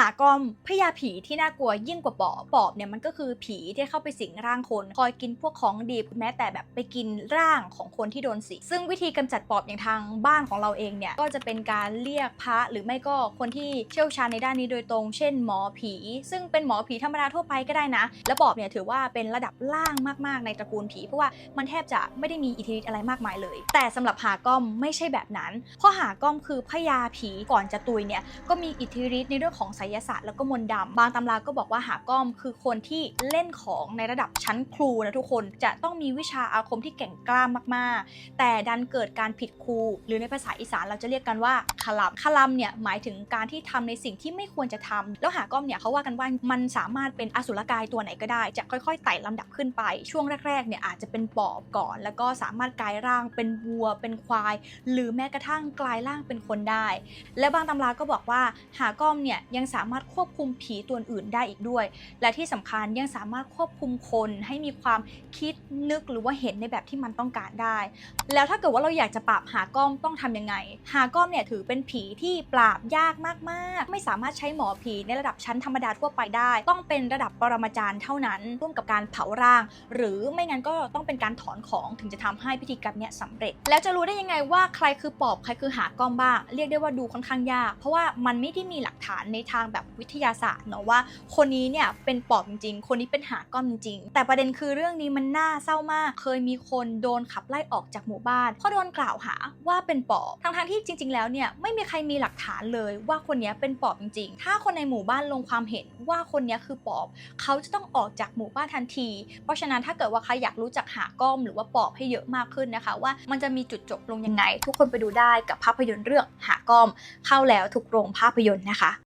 หากอมพญาผีที่น่ากลัวยิ่งกว่าปอบปอบเนี่ยมันก็คือผีที่เข้าไปสิงร่างคน คอยกินพวกของดีแม้แต่แบบไปกินร่างของคนที่โดนสิงซึ่งวิธีกำจัดปอบอย่างทางบ้านของเราเองเนี่ยก็จะเป็นการเรียกพระหรือไม่ก็คนที่เชี่ยวชาญในด้านนี้โดยตรง เช่นหมอผี ซึ่งเป็นหมอผีธรรมดาทั่วไปก็ได้นะ และปอบเนี่ยถือว่าเป็นระดับล่างมากๆในตระกูลผีเพราะว่ามันแทบจะไม่ได้มีอิทธิฤทธิ์อะไรมากมายเลย แต่สำหรับหาก้อมไม่ใช่แบบนั้นเพราะหาก้อมคือพญาผีก่อนจะตุยเนี่ยก็มีอิทธิฤทธิ์ในเรื่องของไสยศาสตร์แล้วก็มนต์ดำบางตำราก็บอกว่าหาก้อมคือคนที่เล่นของในระดับชั้นครูนะทุกคนจะต้องมีวิชาอาคมที่แก่งกล้ามากๆ แต่ดันเกิดการผิดครู หรือในภาษาอีสานเราจะเรียกกันว่าคลัมคลัมเนี่ยหมายถึงการที่ทำในสิ่งที่ไม่ควรจะทำแล้วหาก้อมเนี่ยเขาว่ากันว่ามันสามารถเป็นอสุรกายตัวไหนก็ได้ จะค่อยๆไต่ลำดับขึ้นไป ช่วงแรกๆเนี่ยอาจจะเป็นปอบก่อน แล้วก็สามารถกลายร่างเป็นวัว เป็นควาย หรือแม้กระทั่งกลายร่างเป็นคนได้ และบางตำราก็บอกว่าหาก้อมเนี่ยยังสามารถควบคุมผีตัวอื่นได้อีกด้วย และที่สำคัญยังสามารถควบคุมคนให้มีความคิดนึกหรือว่าเห็นในแบบที่มันต้องการได้ แล้วถ้าเกิดว่าเราอยากจะปราบหาก้อมต้องทำยังไง หาก้อมเนี่ยถือเป็นผีที่ปราบยากมากๆ ไม่สามารถใช้หมอผีในระดับชั้นธรรมดาทั่วไปได้ ต้องเป็นระดับปรมาจารย์เท่านั้น ร่วมกับการเผาร่าง หรือไม่งั้นก็ต้องเป็นการถอนของถึงจะทำให้พิธีกรรมเนี้ยสำเร็จ แล้วจะรู้ได้ยังไงว่าใครคือปอบใครคือหาก้อมบ้าง เรียกได้ว่าดูค่อนข้างยาก เพราะว่ามันไม่ได้มีหลักฐานในทางแบบวิทยาศาสตร์เนาะว่า คนนี้เนี่ยเป็นปอบจริงๆ คนนี้เป็นหาก้อมจริงๆ แต่ประเด็นคือเรื่องนี้มันน่าเศร้ามาก เคยมีคนโดนขับไล่ออกจากหมู่บ้านเพราะโดนกล่าวหาว่าเป็นปอบทั้งๆที่จริง ๆ แล้วเนี่ยไม่มีใครมีหลักฐานเลยว่าคนนี้เป็นปอบจริงๆ ถ้าคนในหมู่บ้านลงความเห็นว่าคนนี้คือปอบเขาจะต้องออกจากหมู่บ้านทันที เพราะฉะนั้นถ้าเกิดว่าใครอยากรู้จักหาก้อมหรือว่าปอบให้เยอะมากขึ้นนะคะ ว่ามันจะมีจุดจบลงยังไง ทุกคนไปดูได้กับภาพยนตร์เรื่องหาก้อม เข้าแล้วทุกโรงภาพยนตร์นะคะ